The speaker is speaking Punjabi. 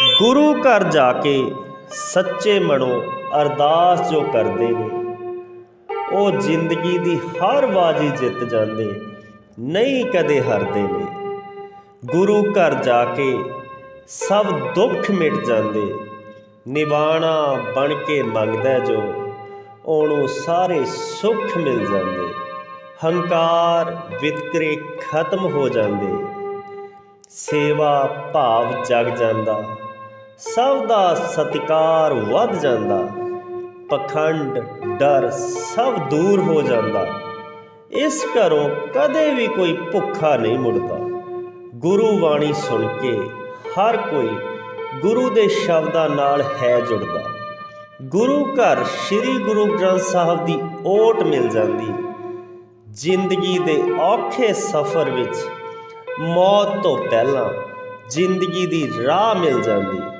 ਗੁਰੂ ਘਰ ਜਾ ਕੇ ਸੱਚੇ ਮਨੋਂ ਅਰਦਾਸ ਜੋ ਕਰਦੇ ਨੇ, ਉਹ ਜ਼ਿੰਦਗੀ ਦੀ ਹਰ ਬਾਜੀ ਜਿੱਤ ਜਾਂਦੇ, ਨਹੀਂ ਕਦੇ ਹਾਰਦੇ ਨੇ। ਗੁਰੂ ਘਰ ਜਾ ਕੇ ਸਭ ਦੁੱਖ ਮਿਟ ਜਾਂਦੇ, ਨਿਵਾਣਾ ਬਣ ਕੇ ਮੰਗਦਾ ਜੋ, ਉਹਨੂੰ ਸਾਰੇ ਸੁੱਖ ਮਿਲ ਜਾਂਦੇ। ਹੰਕਾਰ ਵਿਤਕਰੇ ਖਤਮ ਹੋ ਜਾਂਦੇ, ਸੇਵਾ ਭਾਵ ਜਗ ਜਾਂਦਾ। ਸਭ ਦਾ ਸਤਿਕਾਰ ਵੱਧ ਜਾਂਦਾ। ਪਖੰਡ ਡਰ ਸਭ ਦੂਰ ਹੋ ਜਾਂਦਾ। ਇਸ ਘਰੋਂ ਕਦੇ ਵੀ ਕੋਈ ਭੁੱਖਾ ਨਹੀਂ ਮੁੜਦਾ। ਗੁਰੂ ਬਾਣੀ ਸੁਣ ਕੇ ਹਰ ਕੋਈ ਗੁਰੂ ਦੇ ਸ਼ਬਦਾਂ ਨਾਲ ਹੈ ਜੁੜਦਾ। ਗੁਰੂ ਘਰ ਸ੍ਰੀ ਗੁਰੂ ਗ੍ਰੰਥ ਸਾਹਿਬ ਦੀ ਓਟ ਮਿਲ ਜਾਂਦੀ। ਜ਼ਿੰਦਗੀ ਦੇ ਔਖੇ ਸਫ਼ਰ ਵਿੱਚ ਮੌਤ ਤੋਂ ਪਹਿਲਾਂ ਜ਼ਿੰਦਗੀ ਦੀ ਰਾਹ ਮਿਲ ਜਾਂਦੀ।